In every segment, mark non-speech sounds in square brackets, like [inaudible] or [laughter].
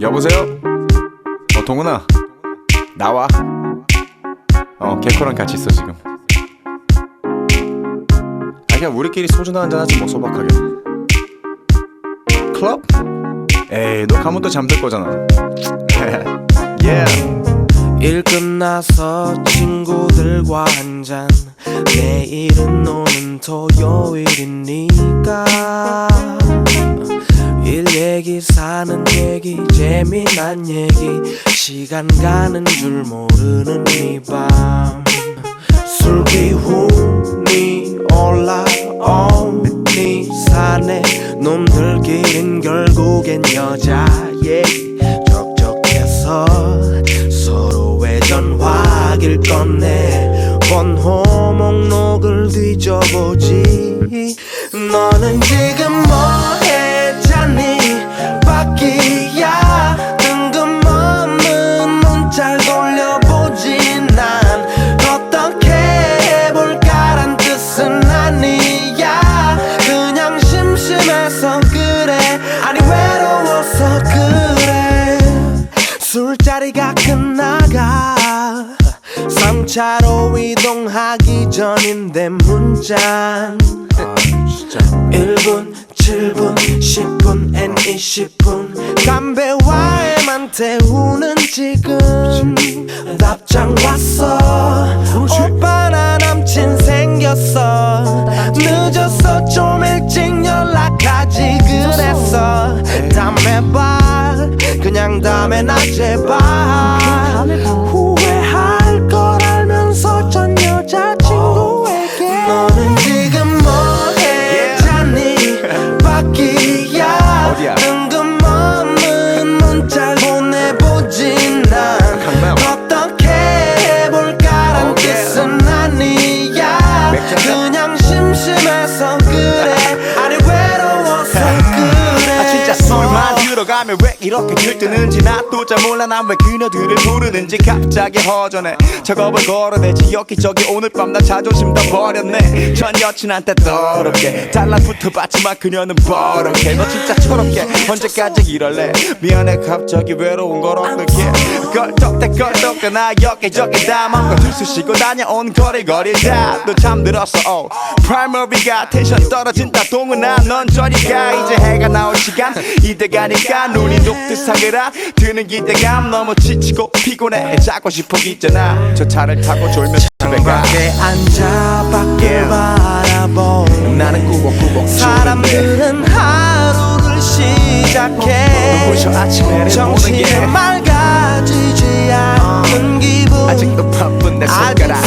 여보세요? 어 동훈아. 나와. 어 개코랑 같이 있어 지금. 아 그냥 우리끼리 소주나 한잔 하지 뭐 소박하게. 클럽? 에이 너 가면 또 잠들 거잖아. [laughs] Yeah. 일 끝나서 친구들과 한잔. 내일은 오는 토요일이니 사는 얘기 재미난 얘기. 시간 가는 줄 모르는 이밤 술 기운이 올라오니 산에 놈들끼린 결국엔 여자 얘기 적적해서 서로의 전화기를 꺼내 번호 목록을 뒤져보지. 너는 지금 뭐 3차로 이동하기 전인데 문자 진짜 1분, 7분, 10분, N 20분. 담배와에만 태우는 지금. 답장 왔어. 오빠 나 남친 생겼어. 늦었어 좀 일찍 연락하지 그랬어. 다음에 봐. 그냥 다음에 나 제발 술만 들어가면 왜 이렇게 들뜨는지 나도 잘 몰라 난 왜 그녀들을 부르는지 갑자기 허전해. 작업을 걸어내지 여기저기 오늘 밤 나 자존심 다 버렸네. 전 여친한테 더럽게 달라붙어 봤지만 그녀는 버럭해. 너 진짜 철없게 언제까지 이럴래? 미안해 갑자기 외로운 걸 어떡해 껄떡대 껄떡대 나 여기저기 다 맘껏 들쑤 시고 다녀온 거리거리. 다또 잠들었어. oh. 프라이머리가 텐션 떨어진다. 동훈아 넌 저리 가. 이제 해가 나올 시간. 이대가니까 눈이 녹듯 사그라 드는 기대감 너무 지치고 피곤해. 자고 싶어 있잖아. 저 차를 타고 졸면 집에 가. 밖에 앉아 Yeah. 바라보네 나는 꾸벅꾸벅 사람들은 하루를 시작해. 눈부셔 아침에는 정신이 맑아지지 않는 기분. 아직도 바쁜 내 손가락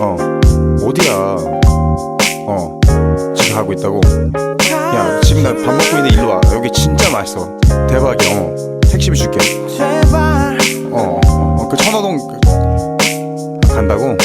어. 어디야? 어. 지금 가고 있다고? 야 지금 나 밥 먹고 있는데 일로 와. 여기 진짜 맛있어. 대박이야. 어. 택시비 줄게. 어그 어, 어, 어. 그 천호동 그, 간다고?